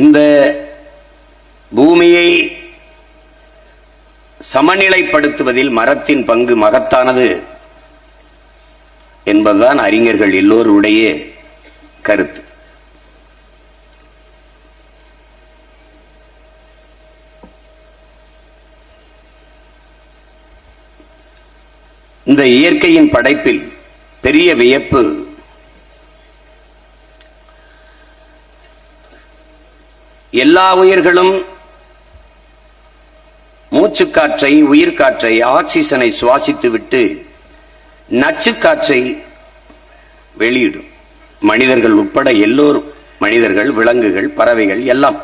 இந்த பூமியை சமநிலைப்படுத்துவதில் மரத்தின் பங்கு மகத்தானது என்பதுதான் அறிஞர்கள் எல்லோருடைய கருத்து. இந்த இயற்கையின் படைப்பில் பெரிய வியப்பு எல்லா உயிர்களும் மூச்சுக்காற்றை உயிர்காற்றை ஆக்சிஜனை சுவாசித்துவிட்டு நச்சுக்காற்றை வெளியிடும். மனிதர்கள் உட்பட எல்லோரும் மனிதர்கள் விலங்குகள் பறவைகள் எல்லாம்.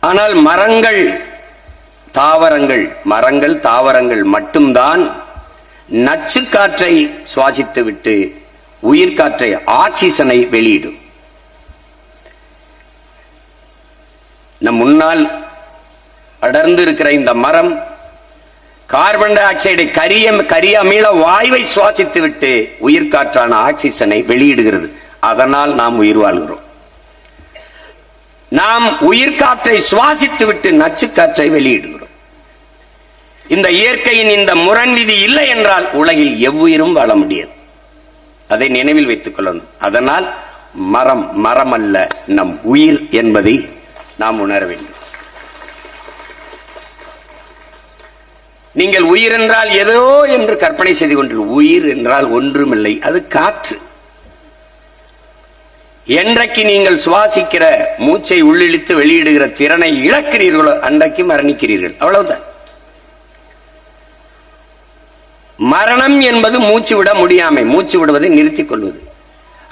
ஆனால் மரங்கள் தாவரங்கள் மரங்கள் தாவரங்கள் மட்டும்தான் நச்சுக்காற்றை சுவாசித்துவிட்டு உயிர்காற்றை ஆக்சிஜனை வெளியிடும். முன்னால் அடர்ந்து இருக்கிற இந்த மரம் கார்பன் டை ஆக்சைடை கரிய கரிய அமீள வாயுவை சுவாசித்து விட்டு உயிர்காற்றான ஆக்சிஜனை வெளியிடுகிறது. அதனால் நாம் உயிர் வாழ்கிறோம். நாம் உயிர் காற்றை சுவாசித்து விட்டு நச்சுக்காற்றை வெளியிடுகிறோம். இந்த இயற்கையின் இந்த முரண் விதி இல்லை என்றால் உலகில் எவ்வுயிரும் வாழ முடியாது. அதை நினைவில் வைத்துக் கொள்ளணும். அதனால் மரம் மரம் அல்ல நம் உயிர் என்பதை நாம் உணர வேண்டும். நீங்கள் உயிர் என்றால் ஏதோ என்று கற்பனை செய்து கொண்டு உயிர் என்றால் ஒன்றுமில்லை அது காற்று. என்றைக்கு நீங்கள் சுவாசிக்கிற மூச்சை உள்ளிழுத்து வெளியிடுகிற திறனை இழக்கிறீர்களோ அன்றைக்கு மரணிக்கிறீர்கள். அவ்வளவுதான். மரணம் என்பது மூச்சு விட முடியாமை மூச்சு விடுவதை நிறுத்திக் கொள்வது.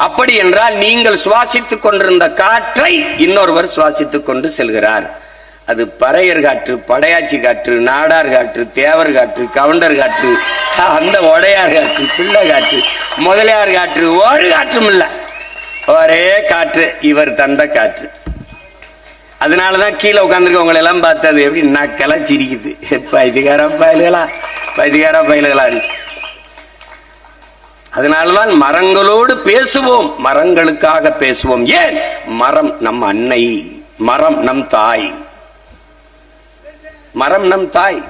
அப்படி என்றால் நீங்கள் சுவாசித்துக் கொண்டிருந்த காற்றை இன்னொருவர் சுவாசித்துக் கொண்டு செல்கிறார். அது பறையர் காற்று படையாச்சி காற்று நாடார் காற்று தேவர் காற்று கவுண்டர் காற்று அந்த உடையார் காற்று பிள்ளை காற்று முதலியார் காற்று ஒரு காற்றும் இல்ல. ஒரே காற்று இவர் தந்த காற்று. அதனாலதான் கீழே உட்காந்துருக்கவங்களை எல்லாம் பார்த்தது எப்படி நக்கெல்லாம் சிரிக்குது. பைத்தியகார பயல்களா? பைத்தியகார பயல்களா? அதனால்தான் மரங்களோடு பேசுவோம். மரங்களுக்காக பேசுவோம். ஏன்? மரம் நம் அன்னை மரம் நம் தாய். மரம் நம் தாய்.